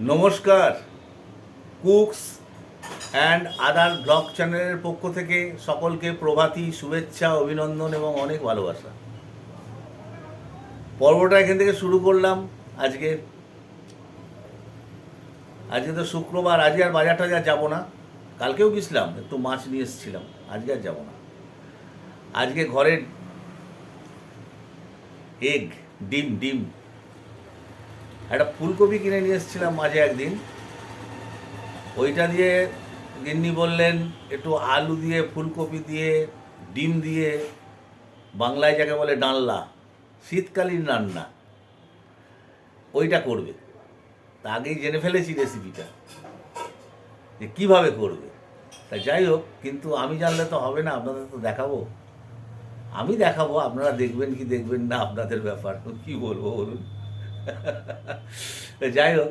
নমস্কার। Cooks and other blog চ্যানেলের পক্ষ থেকে সকলকে প্রভাতী শুভেচ্ছা, অভিনন্দন এবং অনেক ভালোবাসা। পর্বটা এখান থেকে শুরু করলাম আজকে আজকে তো শুক্রবার, আজকে আর বাজার টাজার যাব না। কালকেও গেছিলাম, একটু মাছ নিয়ে এসেছিলাম, আজকে আর যাব না। আজকে ঘরের এগ, ডিম ডিম। একটা ফুলকপি কিনে নিয়ে এসেছিলাম মাঝে একদিন। ওইটা দিয়ে গিন্নি বললেন, একটু আলু দিয়ে, ফুলকপি দিয়ে, ডিম দিয়ে, বাংলায় যাকে বলে ডালনা শীতকালীন রান্না। ওইটা করবে। তা আগেই জেনে ফেলেছি রেসিপিটা যে কীভাবে করবে? তা যাই হোক, কিন্তু আমি জানলে তো হবে না, আপনাদের তো দেখাবো। আমি দেখাবো, আপনারা দেখবেন কি দেখবেন না, আপনাদের ব্যাপার। কি বলব বলুন? যাই হোক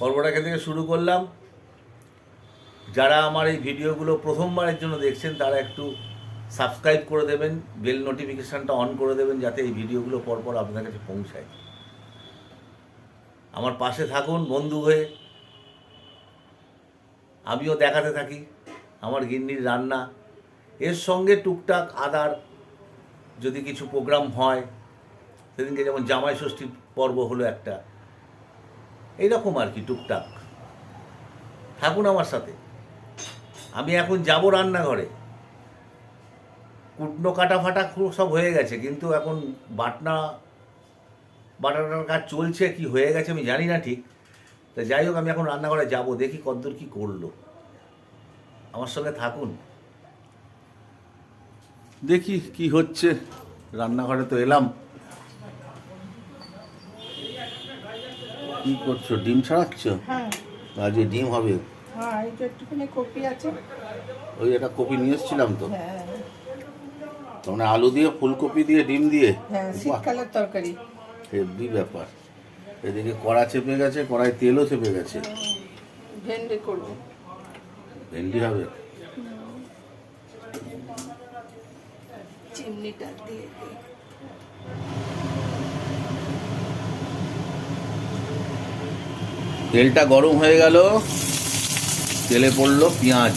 পর্বটা থেকে শুরু করলাম। যারা আমার এই ভিডিওগুলো প্রথমবারের জন্য দেখছেন, তারা একটু সাবস্ক্রাইব করে দেবেন বেল নোটিফিকেশানটা অন করে দেবেন, যাতে এই ভিডিওগুলো পরপর আপনার কাছে পৌঁছায়। আমার পাশে থাকুন, বন্ধু হয়ে। আমিও দেখাতে থাকি, আমার গিন্নির রান্না। এর সঙ্গে টুকটাক আদার যদি কিছু প্রোগ্রাম হয় সেদিনকে যেমন জামাই ষষ্ঠী পর্ব হলো একটা, এইরকম আর কি টুকটাক। থাকুন আমার সাথে। আমি এখন যাব রান্নাঘরে। কুটনো কাটা ফাটা সব হয়ে গেছে, কিন্তু এখন বাটনা, বাটাটার কাজ চলছে, কি হয়ে গেছে আমি জানি না ঠিক। তা যাই হোক, আমি এখন রান্নাঘরে যাব, দেখি কদ্দূর কি করল। আমার সঙ্গে থাকুন। দেখি কি হচ্ছে। রান্নাঘরে তো এলাম। কি করছ? ডিম ছাড়াচ্ছ? হ্যাঁ। আজকে ডিম হবে। হ্যাঁ এই একটুখানি কপি আছে। ওই একটা কপি নিয়ে এসেছিলাম তো। হ্যাঁ। মানে আলু দিয়ে ফুলকপি দিয়ে ডিম দিয়ে? হ্যাঁ শীতকালের তরকারি। হেভি ব্যাপার। এদিকে কড়া চেপে গেছে কড়াই তেলও চেপে গেছে। ভেন্ডি করব। ভেন্ডি হবে? চিমনিটা দিয়ে তেলটা গরম হয়ে গেল। তেলে পড়ল পেঁয়াজ।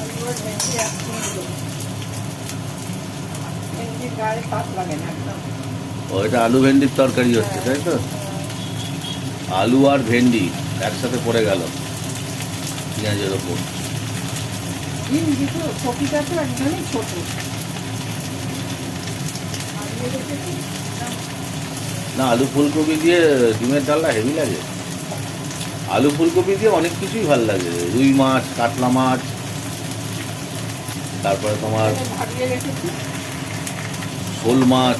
আলু আর ভেন্ডি একসঙ্গে দেবো ভেন্ডির গায়ে পাত লাগে না একদম ও, এটা আলু ভেন্ডির তরকারি হচ্ছে, তাই তো? আলু আর ভেন্ডি একসাথে পড়ে গেল পেঁয়াজের ওপর। ছোট। না আলু ফুলকপি দিয়ে ডিমের ডালটা হেভি লাগে। আলু ফুলকপি দিয়ে অনেক কিছুই ভালো লাগে। রুই মাছ কাতলা মাছ তারপরে তোমার শোল মাছ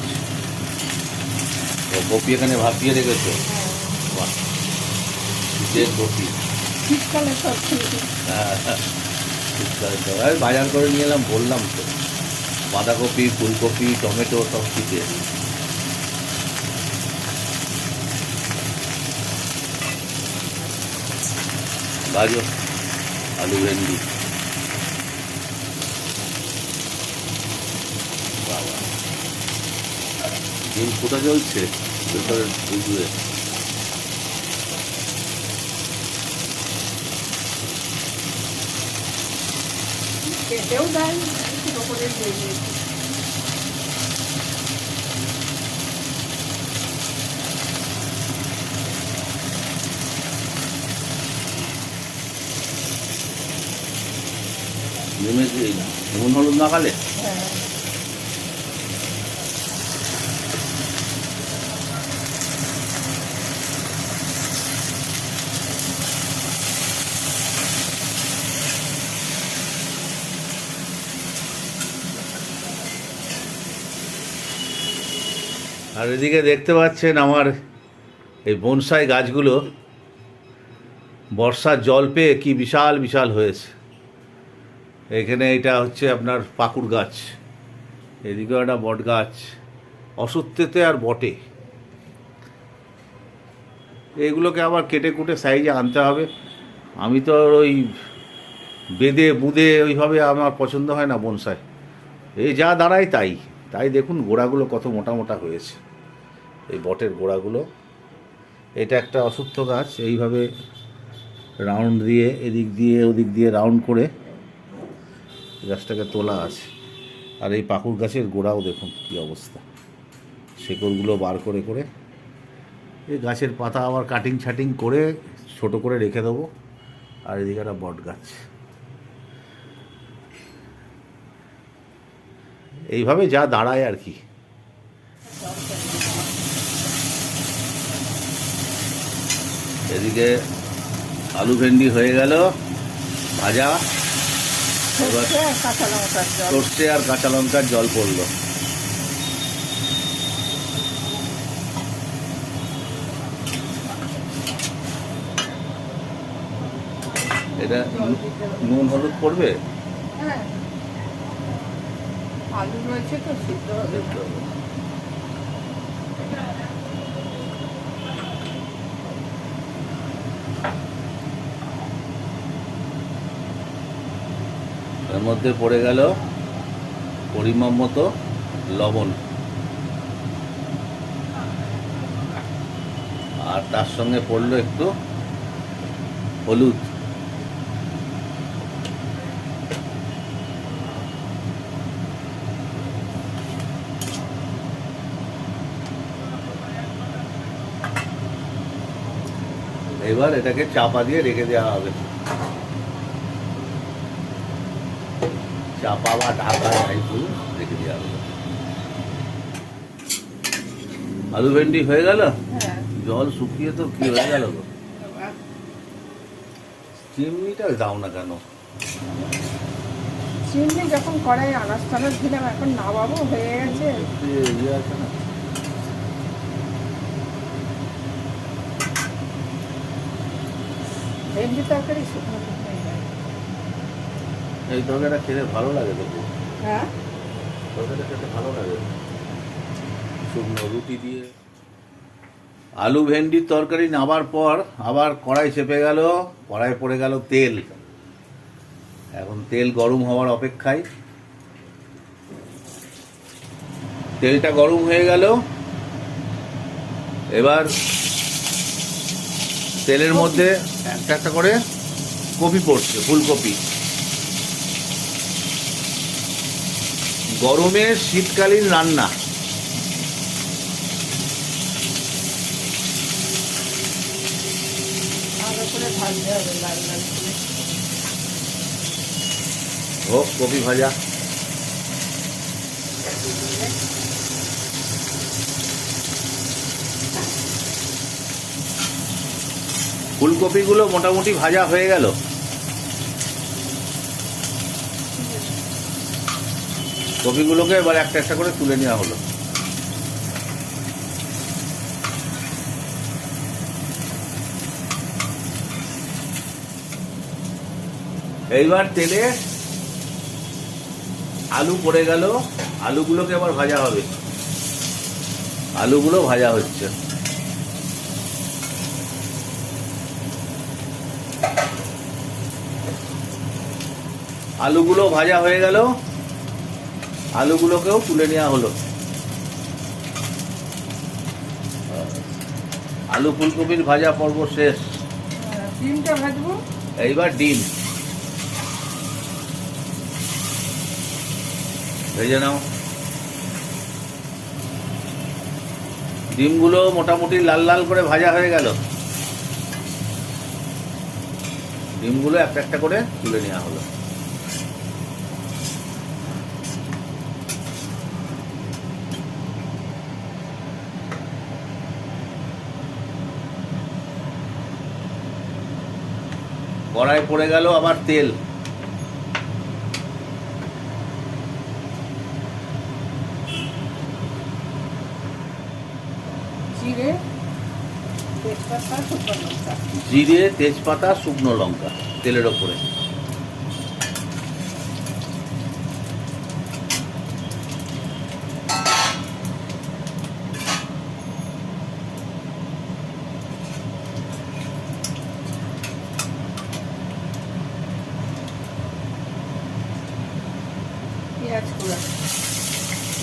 কপি এখানে ভাপিয়ে রেখেছো। শীতের কপি। তরকারি হ্যাঁ। শীতকালে বাজার করে নিয়ে এলাম বললাম তো। বাঁধাকপি ফুলকপি টমেটো সব শীতে গাজর আলু ভেন্ডি। ডিম ফোটা চলছে ভেতরে বুঝবে করে দিয়ে দিয়েছি নেমে নুন হলুদ মাখালে হ্যাঁ আর এদিকে দেখতে পাচ্ছেন আমার এই বনসাই গাছগুলো। বর্ষার জল পেয়ে কি বিশাল বিশাল হয়েছে। এখানে এটা হচ্ছে আপনার পাকুড় গাছ। এদিকে একটা বট গাছ। অসত্যতে আর বটে। এগুলোকে আবার কেটে কুটে সাইজে আনতে হবে। আমি তো ওই বেদে বুদে ওইভাবে আমার পছন্দ হয় না বনসাই। এই যা দাঁড়ায় তাই। তাই দেখুন গোড়াগুলো কত মোটা মোটা হয়েছে। এই বটের গোড়াগুলো। এটা একটা অসুস্থ গাছ, এইভাবে রাউন্ড দিয়ে, এদিক দিয়ে, ওদিক দিয়ে রাউন্ড করে গাছটাকে তোলা আছে। আর এই পাকুর গাছের গোড়াও দেখুন কী অবস্থা। শেকড়গুলো বার করে করে এই গাছের পাতা আবার কাটিং ছাটিং করে ছোট করে রেখে দেবো। আর এদিকে একটা বট গাছ। এইভাবে যা দাঁড়ায় আর কি। এদিকে আলু ভেন্ডি হয়ে গেল ভাজা। এবার সর্ষে আর কাঁচা লঙ্কার জল। সর্ষে আর কাঁচা লঙ্কার জল পড়ল। এটা নুন হলুদ পড়বে? হ্যাঁ। আলু রয়েছে তো সিদ্ধ হবে। মধ্যে পড়ে গেল পরিমাণ মতো লবণ। আর তার সঙ্গে পড়ল একটু হলুদ। এবার এটাকে চাপা দিয়ে রেখে দেওয়া হবে। চাপা বা ঢাকা যাই রেখে দেওয়া হবে আলু ভেন্ডি হয়ে গেল? হ্যাঁ। জল শুকিয়ে তো কি হয়ে গেল গো? চিমনিটা দাও না কেন? চিমনি যখন কড়াই আনাজ টানাজ দিলাম এখন নামাবো হয়ে গেছে। ইয়ে আছে না? ভেন্ডি তরকারি শুকনো। এই তরকারিটা খেতে ভালো লাগে খুব। হ্যাঁ? তরকারিটা খেতে ভালো লাগে। শুকনো রুটি দিয়ে। আলু ভেন্ডির তরকারি নামার পর আবার কড়াই চেপে গেল কড়াই পড়ে গেল তেল। এখন তেল গরম হওয়ার অপেক্ষায়। তেলটা গরম হয়ে গেল। এবার তেলের মধ্যে একটা একটা করে কপি পড়ছে ফুলকপি। গরমে শীতকালীন রান্না। হোক কপি ভাজা। ফুলকপিগুলো মোটামুটি ভাজা হয়ে গেল। কপিগুলোকে এবার একটা একটা করে তুলে নেওয়া হলো। এইবার তেলে আলু পড়ে গেল। আলুগুলোকে আবার ভাজা হবে। আলুগুলো ভাজা হচ্ছে। আলুগুলো ভাজা হয়ে গেল। আলুগুলোকেও তুলে নেওয়া হলো। আলু ফুলকপির ভাজা পর্ব শেষ। ডিমটা ভাজবো? এইবার ডিম। ভেজে নাও। ডিমগুলো মোটামুটি লাল লাল করে ভাজা হয়ে গেল। ডিমগুলো একটা একটা করে তুলে নেওয়া হলো। কড়াই পড়ে গেল আবার তেল। জিরে তেজপাতা শুকনো লঙ্কা। জিরে তেজপাতা শুকনো লঙ্কা তেলের ওপরে।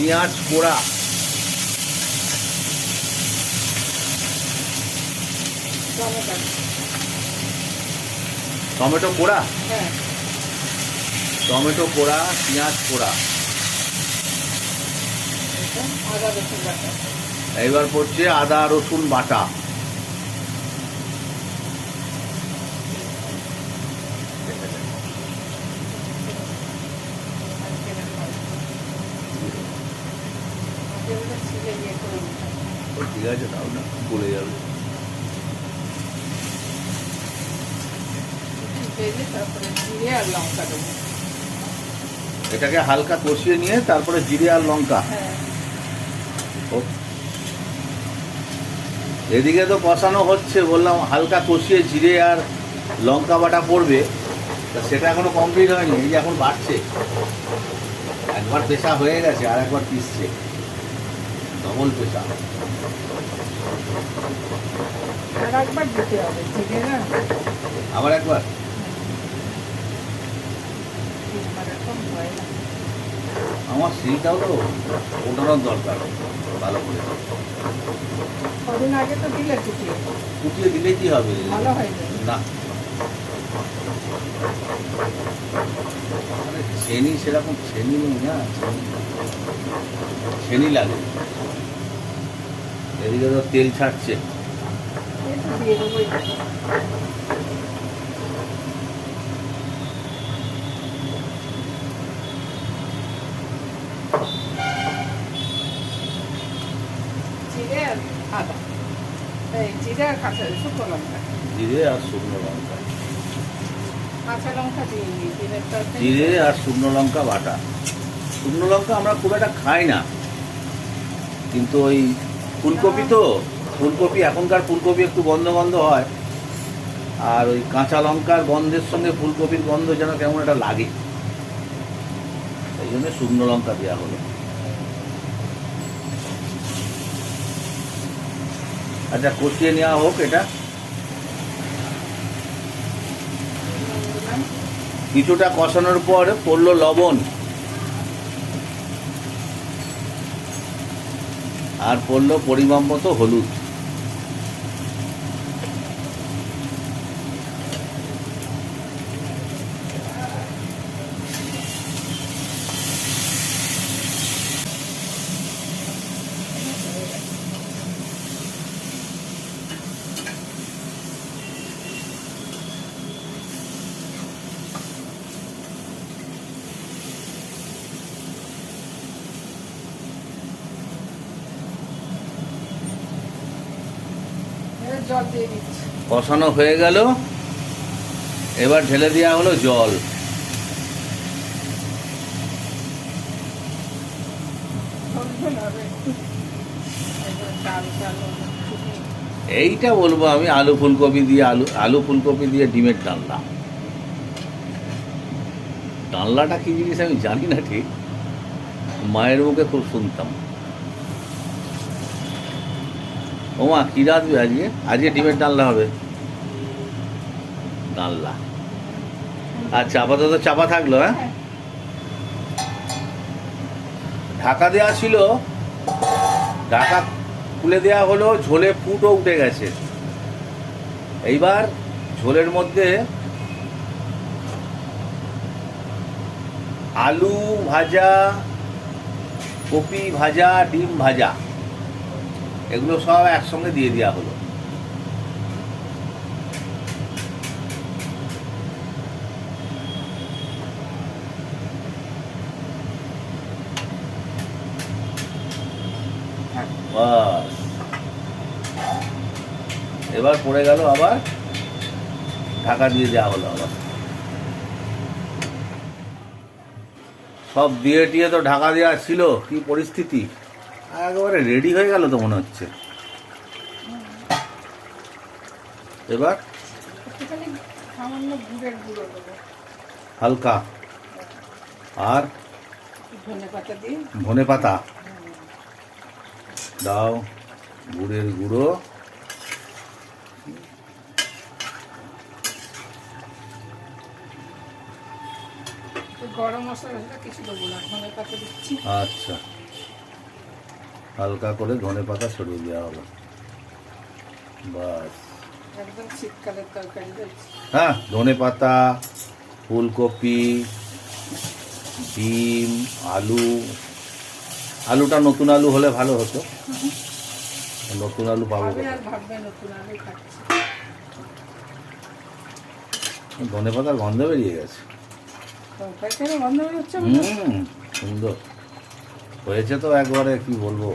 পেঁয়াজ পোড়া। টমেটো পোড়া? হ্যাঁ। টমেটো পোড়া পেঁয়াজ পোড়া। এইবার পড়ছে আদা রসুন বাটা আর কেনা খাই এগুলো ছিলে ইয়ে করে নিতে হবে। ও ঠিক আছে না গলে যাবে। এটাকে হালকা কষিয়ে নিয়ে তারপরে জিরে আর লঙ্কা। হ্যাঁ। এদিকে তো কষানো হচ্ছে বললাম হালকা কষিয়ে জিরে আর লঙ্কা বাটা পড়বে। তা সেটা এখনও কমপ্লিট হয়নি এই যে এখন বাড়ছে। একবার পেশা হয়ে গেছে আর একবার পিসছে। ডবল পেশা আবার একবার? আমার সিলটাও তো ওঠানোর দরকার ভালো করে। কদিন আগে তো দিলে ফুটিয়ে ফুটিয়ে দিলে কি হবে? ভালো না। ছেনি সেরকম ছেনি নেই না ছেনি লাগে। এদিকে তো তেল ছাড়ছে। জিরে আর কাঁচা শুকনো লঙ্কা। জিরে আর শুকনো লঙ্কা। কাঁচা লঙ্কা জিরে আর শুকনো লঙ্কা বাটা। শুকনো লঙ্কা আমরা খুব একটা খাই না। কিন্তু ওই ফুলকপি তো? ফুলকপি, এখনকার ফুলকপি একটু গন্ধ গন্ধ হয়। আর ওই কাঁচা লঙ্কার গন্ধের সঙ্গে ফুলকপির গন্ধ যেন কেমন একটা লাগে। এই জন্য শুকনো লঙ্কা দেওয়া হলো। আচ্ছা কষিয়ে নেওয়া হোক এটা। কিছুটা কষানোর পর পড়ল লবণ। আর পড়ল পরিমাণ মতো হলুদ এবার কষানো হয়ে গেল। এবার ঢেলে দেওয়া হলো জল। এইটা বলব আমি, আলু ফুলকপি দিয়ে, আলু আলু ফুলকপি দিয়ে ডিমের ডালনা। ডালনাটা কি জিনিস আমি জানি না ঠিক। মায়ের মুখে খুব শুনতাম। ওমা, কি রাঁধবে আজকে? আজকে ডিমের ডালনা হবে। ডালনা। আর আচ্ছা আপাতত চাপা থাকল হ্যাঁ? ঢাকা দেওয়া ছিল, ঢাকা খুলে দেওয়া হলো, ঝোলে ফুটও উঠে গেছে। এইবার ঝোলের মধ্যে আলু ভাজা, কপি ভাজা, ডিম ভাজা। এগুলো সব একসঙ্গে দিয়ে দেওয়া হলো। থাক। এবার পড়ে গেল আবার ঢাকা দিয়ে দেওয়া হলো আবার। সব দিয়ে টিয়ে তো ঢাকা দেওয়া ছিল, কি পরিস্থিতি? একেবারে রেডি হয়ে গেল তো মনে হচ্ছে। এবার হালকা। আর ধনে পাতা দাও গুড়ের গুঁড়ো। গরম মশলা কিছু দেবো না ধনে পাতা দিচ্ছি। আচ্ছা। হালকা করে ধনে পাতা ছড়িয়ে দেওয়া হলো বাস। হ্যাঁ ধনে পাতা ফুলকপি ডিম আলু। আলুটা নতুন আলু হলে ভালো হতো। নতুন আলু পাবো ধনে পাতার গন্ধ বেরিয়ে গেছে। সুন্দর। হয়েছে তো একবারে, কি বলব?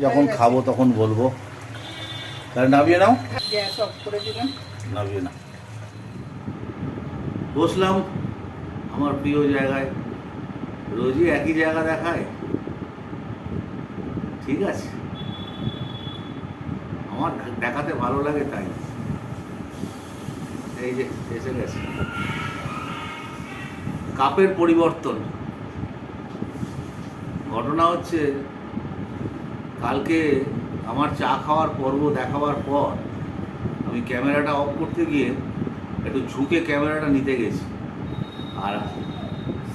যখন খাব তখন বলব। তাহলে নামিয়ে নাও। নামিয়ে নাও। বসলাম আমার প্রিয় জায়গায়। রোজই একই জায়গা দেখায়। ঠিক আছে। আমার দেখাতে ভালো লাগে তাই। এই যে, এসে গেছে। কাপের পরিবর্তন। ঘটনা হচ্ছে, কালকে আমার চা খাওয়ার পর্ব দেখাবার পর আমি ক্যামেরাটা অফ করতে গিয়ে একটু ঝুঁকে ক্যামেরাটা নিতে গেছি। আর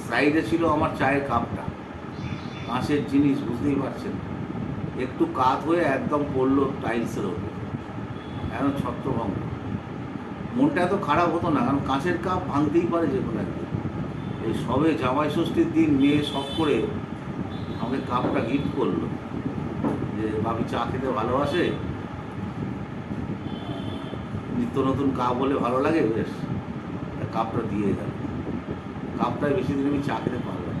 সাইডে ছিল আমার চায়ের কাপটা। কাঁচের জিনিস, বুঝতেই পারছেন? একটু কাত হয়ে একদম পড়ল টাইলসের ওপর। এখন ছত্রভঙ্গ? মনটা এত খারাপ হতো না, কারণ কাঁচের কাপ ভাঙতেই পারে যে কোনো একদিন। এই সবে জামাই ষষ্ঠীর দিন, মেয়ে সব করে আমাকে কাপটা গিফট করল। যে বাপি চা খেতে ভালোবাসে? নিত্য নতুন কাপ হলে ভালো লাগে? বেশ কাপটা দিয়ে গেল। কাপটায় বেশি দিন আমি চা খেতে পারলাম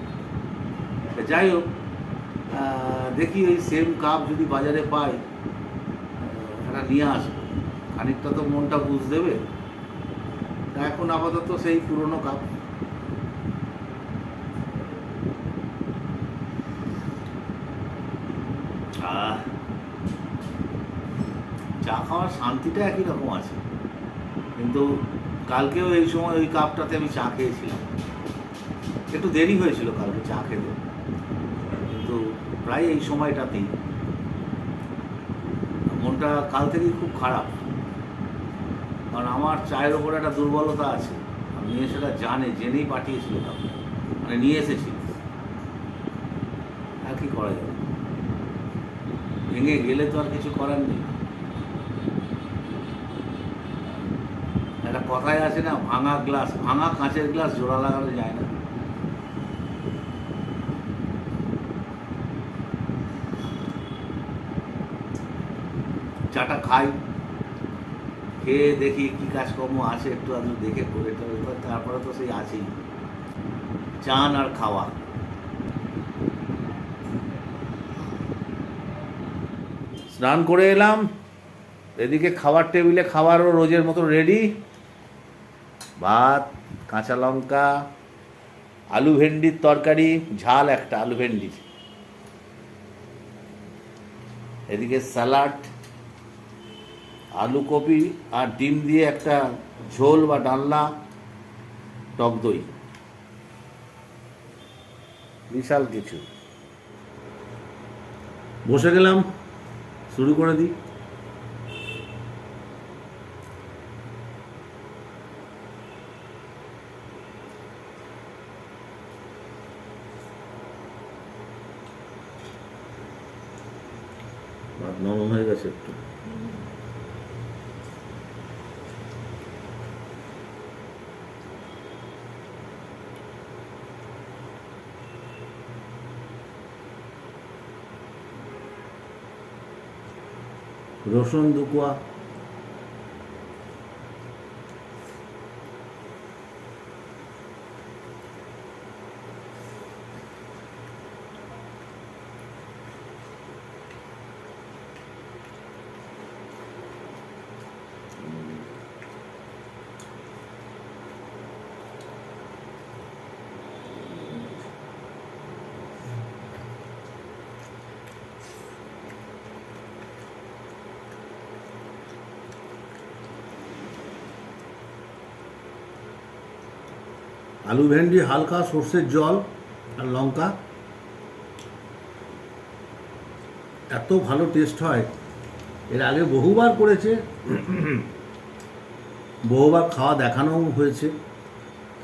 যাই হোক দেখি ওই সেম কাপ যদি বাজারে পাই একটা নিয়ে আসব। খানিকটা তো মনটা বুঝ দেবে। এখন আপাতত সেই পুরনো কাপ আহ, চা খাওয়ার শান্তিটা একই রকম আছে। কিন্তু কালকেও এই সময় ওই কাপটাতে আমি চা খেয়েছিলাম। একটু দেরি হয়েছিল কালকে চা খেতে। কিন্তু প্রায় এই সময়টাতেই মনটা কাল থেকেই খুব খারাপ। কারণ আমার চায়ের ওপর একটা দুর্বলতা আছে। আর মেয়ে সেটা জানে, জেনেই পাঠিয়েছিল কাউকে মানে নিয়ে এসেছিল আর কি করা যাবে? ভেঙে গেলে তো আর কিছু করার নেই। কথাই আছে না, ভাঙা গ্লাস ভাঙা কাঁচের গ্লাস জোড়া লাগানো যায় না। চাটা খাই, খেয়ে দেখি কি কাজকর্ম আছে, একটু আধটু দেখে করে টরে তারপরে তো সেই আছেই। চান আর খাওয়া। স্নান করে এলাম, এদিকে খাবার টেবিলে খাবারও রোজের মতো রেডি ভাত, কাঁচা লঙ্কা, আলু ভেন্ডির তরকারি, ঝাল একটা, আলু ভেন্ডির। এদিকে স্যালাড আলু কপি আর ডিম দিয়ে একটা ঝোল বা ডালনা, টক দই। বিশাল কিছু। বসে গেলাম, শুরু করে দিই ভাত নরম হয়ে গেছে একটু রসুন দুকুয়া আলু ভেন্ডি, হালকা সর্ষের জল আর লঙ্কা। এত ভালো টেস্ট হয়। এর আগে বহুবার করেছে। বহুবার খাওয়া দেখানো হয়েছে।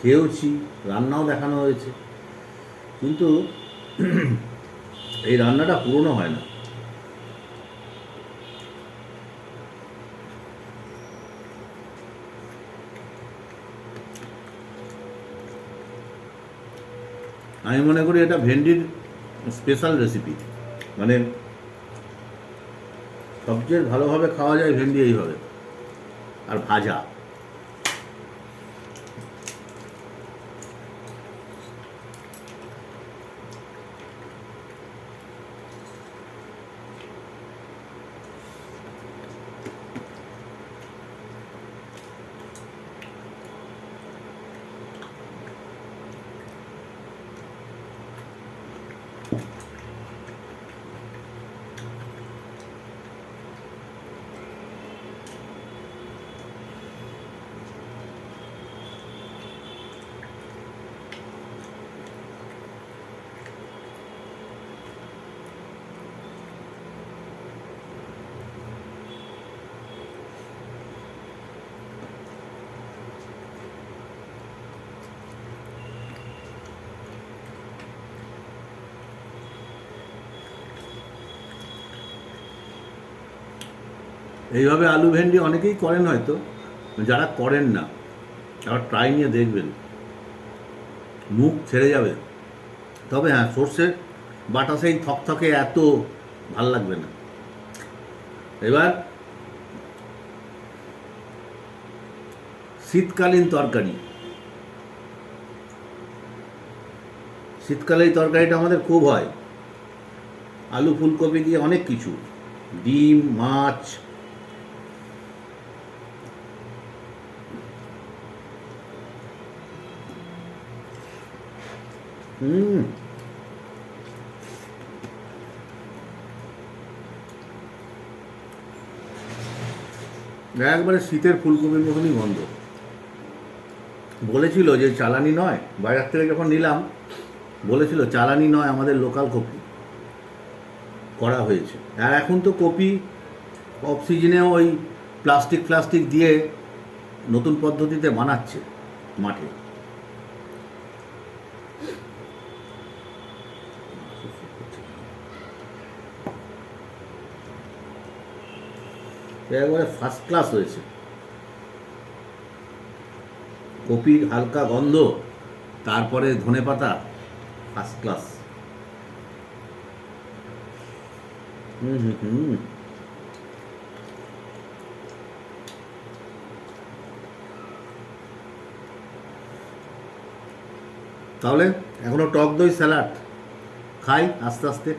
খেয়েওছি, রান্নাও দেখানো হয়েছে। কিন্তু এই রান্নাটা পুরনো হয় না। আমি মনে করি এটা ভেন্ডির স্পেশাল রেসিপি মানে সবচেয়ে ভালোভাবে খাওয়া যায় ভেন্ডি এইভাবে। আর ভাজা। এইভাবে আলু ভেন্ডি অনেকেই করেন হয়তো, যারা করেন না তারা ট্রাই নিয়ে দেখবেন। মুখ ছেড়ে যাবে। তবে হ্যাঁ সর্ষের বাটা সেই থকথকে এত ভালো লাগবে না। এবার শীতকালীন তরকারি। শীতকালে এই তরকারিটা আমাদের খুব হয়। আলু ফুলকপি দিয়ে অনেক কিছু। ডিম, মাছ হুম একবারে শীতের ফুলকপির মতনই গন্ধ। বলেছিল যে চালানি নয়। বাজার থেকে যখন নিলাম, বলেছিল চালানি নয় আমাদের লোকাল কপি। করা হয়েছে। আর এখন তো কপি অফ সিজনেও ওই প্লাস্টিক প্লাস্টিক দিয়ে নতুন পদ্ধতিতে বানাচ্ছে মাঠে। একেবারে ফার্স্ট ক্লাস হয়েছে। কপির হালকা গন্ধ, তারপরে ধনে পাতা ফার্স্ট ক্লাস তাহলে এখনও টক দই, স্যালাড। খাই আস্তে আস্তে।